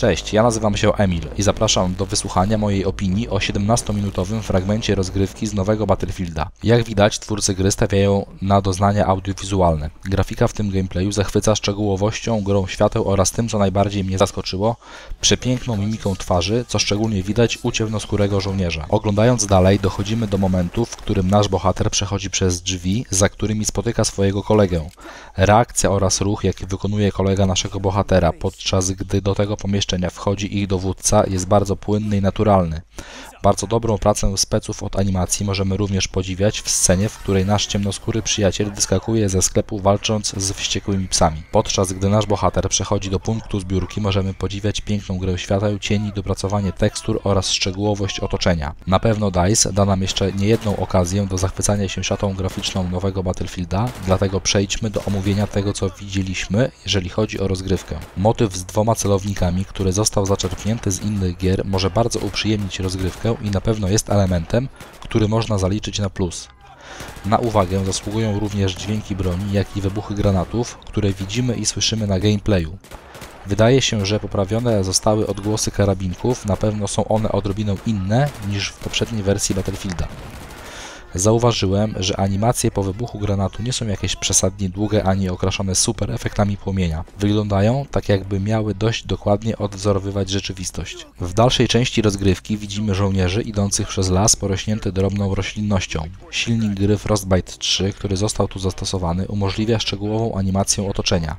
Cześć, ja nazywam się Emil i zapraszam do wysłuchania mojej opinii o 17-minutowym fragmencie rozgrywki z nowego Battlefielda. Jak widać, twórcy gry stawiają na doznania audiowizualne. Grafika w tym gameplayu zachwyca szczegółowością, grą świateł oraz tym, co najbardziej mnie zaskoczyło, przepiękną mimiką twarzy, co szczególnie widać u ciemnoskórego żołnierza. Oglądając dalej, dochodzimy do momentu, w którym nasz bohater przechodzi przez drzwi, za którymi spotyka swojego kolegę. Reakcja oraz ruch, jaki wykonuje kolega naszego bohatera, podczas gdy do tego pomieszczenia wchodzi ich dowódca, jest bardzo płynny i naturalny. Bardzo dobrą pracę speców od animacji możemy również podziwiać w scenie, w której nasz ciemnoskóry przyjaciel wyskakuje ze sklepu walcząc z wściekłymi psami. Podczas gdy nasz bohater przechodzi do punktu zbiórki, możemy podziwiać piękną grę świateł, cieni, dopracowanie tekstur oraz szczegółowość otoczenia. Na pewno DICE da nam jeszcze niejedną okazję do zachwycania się szatą graficzną nowego Battlefielda, dlatego przejdźmy do omówienia tego, co widzieliśmy, jeżeli chodzi o rozgrywkę. Motyw z dwoma celownikami, który został zaczerpnięty z innych gier, może bardzo uprzyjemnić rozgrywkę i na pewno jest elementem, który można zaliczyć na plus. Na uwagę zasługują również dźwięki broni, jak i wybuchy granatów, które widzimy i słyszymy na gameplayu. Wydaje się, że poprawione zostały odgłosy karabinków, na pewno są one odrobiną inne niż w poprzedniej wersji Battlefielda. Zauważyłem, że animacje po wybuchu granatu nie są jakieś przesadnie długie ani okraszone super efektami płomienia. Wyglądają tak jakby miały dość dokładnie odwzorowywać rzeczywistość. W dalszej części rozgrywki widzimy żołnierzy idących przez las porośnięty drobną roślinnością. Silnik gry Frostbite 3, który został tu zastosowany, umożliwia szczegółową animację otoczenia.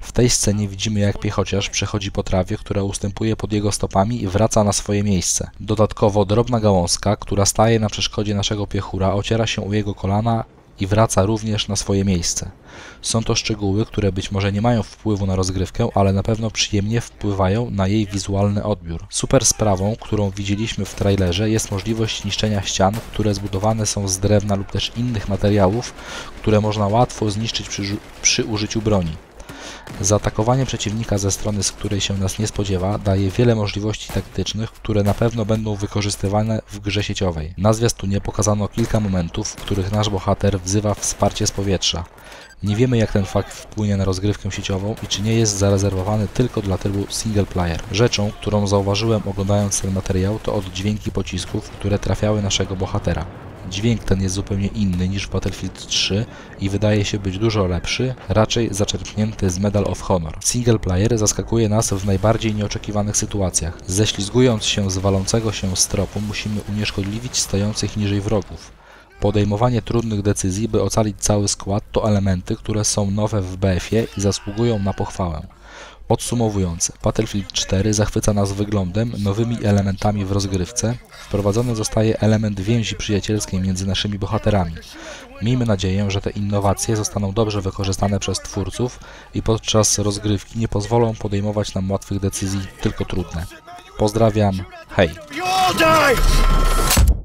W tej scenie widzimy jak piechociarz przechodzi po trawie, która ustępuje pod jego stopami i wraca na swoje miejsce. Dodatkowo drobna gałązka, która staje na przeszkodzie naszego piechura, ociera się u jego kolana i wraca również na swoje miejsce. Są to szczegóły, które być może nie mają wpływu na rozgrywkę, ale na pewno przyjemnie wpływają na jej wizualny odbiór. Super sprawą, którą widzieliśmy w trailerze jest możliwość niszczenia ścian, które zbudowane są z drewna lub też innych materiałów, które można łatwo zniszczyć przy, przy użyciu broni. Zaatakowanie przeciwnika ze strony, z której się nas nie spodziewa, daje wiele możliwości taktycznych, które na pewno będą wykorzystywane w grze sieciowej. Na zwiastunie pokazano kilka momentów, w których nasz bohater wzywa wsparcie z powietrza. Nie wiemy jak ten fakt wpłynie na rozgrywkę sieciową i czy nie jest zarezerwowany tylko dla trybu single player. Rzeczą, którą zauważyłem oglądając ten materiał to oddźwięki pocisków, które trafiały naszego bohatera. Dźwięk ten jest zupełnie inny niż w Battlefield 3 i wydaje się być dużo lepszy, raczej zaczerpnięty z Medal of Honor. Single player zaskakuje nas w najbardziej nieoczekiwanych sytuacjach. Ześlizgując się z walącego się stropu musimy unieszkodliwić stojących niżej wrogów. Podejmowanie trudnych decyzji, by ocalić cały skład, to elementy, które są nowe w BF-ie i zasługują na pochwałę. Podsumowując, Battlefield 4 zachwyca nas wyglądem, nowymi elementami w rozgrywce. Wprowadzony zostaje element więzi przyjacielskiej między naszymi bohaterami. Miejmy nadzieję, że te innowacje zostaną dobrze wykorzystane przez twórców i podczas rozgrywki nie pozwolą podejmować nam łatwych decyzji, tylko trudne. Pozdrawiam, hej!